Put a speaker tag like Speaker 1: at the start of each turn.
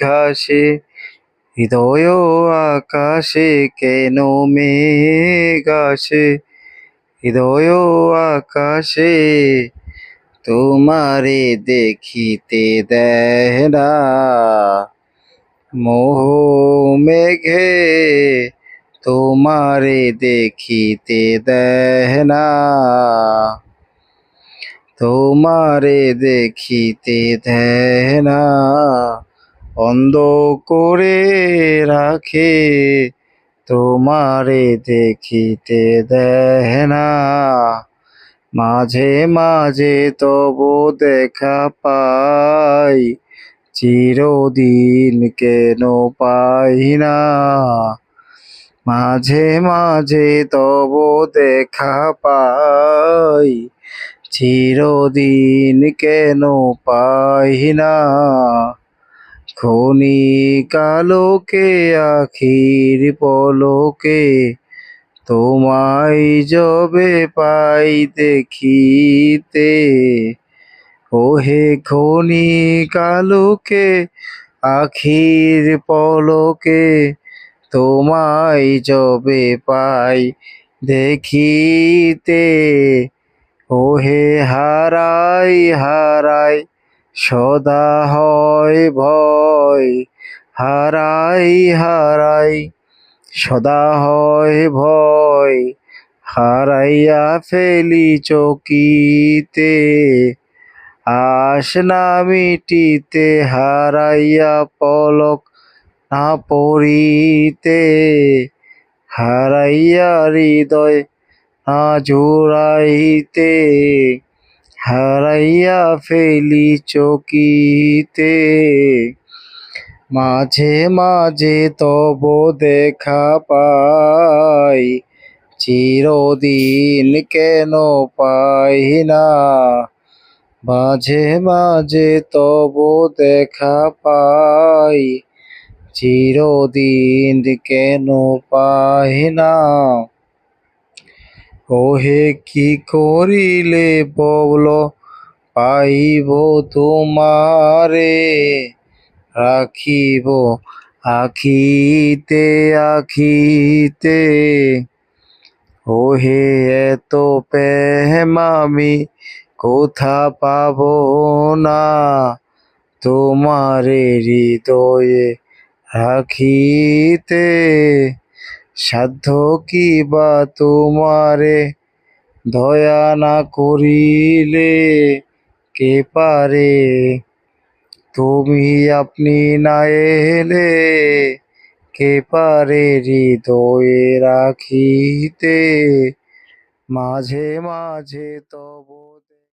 Speaker 1: ঘাসে, হৃদয় আকাশে কেন মেঘ আসে হৃদয় আকাশে তোমারে দেখিতে না। মোহ মেঘে তোমারে দেখিতে দেয় না। তোমারে দেখিতে না অন্ধ করে রাখে। তোমারে দেখিতে না মাঝে মাঝে তবু দেখা পাই। চিরদিন কেন পাই না? মাঝে মাঝে তবু দেখা পাই। চিরদিন কেন পাই না? খনি কালোকে, আখির পলকে তোমায় যবে পাই দেখিতে। ওহে খনি কালোকে, আখির পলকে তোমায় যবে পাই দেখিতে। ওহে হারাই হারাই, সদা হয় ভয়। হারাই হারাই, সদা হয় ভয়। হারাইয়া ফেলি চকিতে আস না মিটিতে, হারাইয়া পলক না পড়িতে। হারাইয়া হৃদয় না হারাইয়া ফেলি চকিতে। মাঝে মাঝে তব দেখা পাই, চিরদিন কেন পাই না। মাঝে মাঝে তব দেখা পাই, চিরদিন কেন পাই না। ওহে কি করিলে বল? পাইব তোমারে, রাখিব আখিতে আখিতে। ওহে এত প্রেম আমি কোথা পাব না? তোমারে হৃদয়ে রাখিতে। সাধ্য কি বা তোমারে? দয়া না করিলে কে পারে? তুমি আপনি না এলে কে পারে হৃদয়ে রাখিতে? মাঝে মাঝে তবু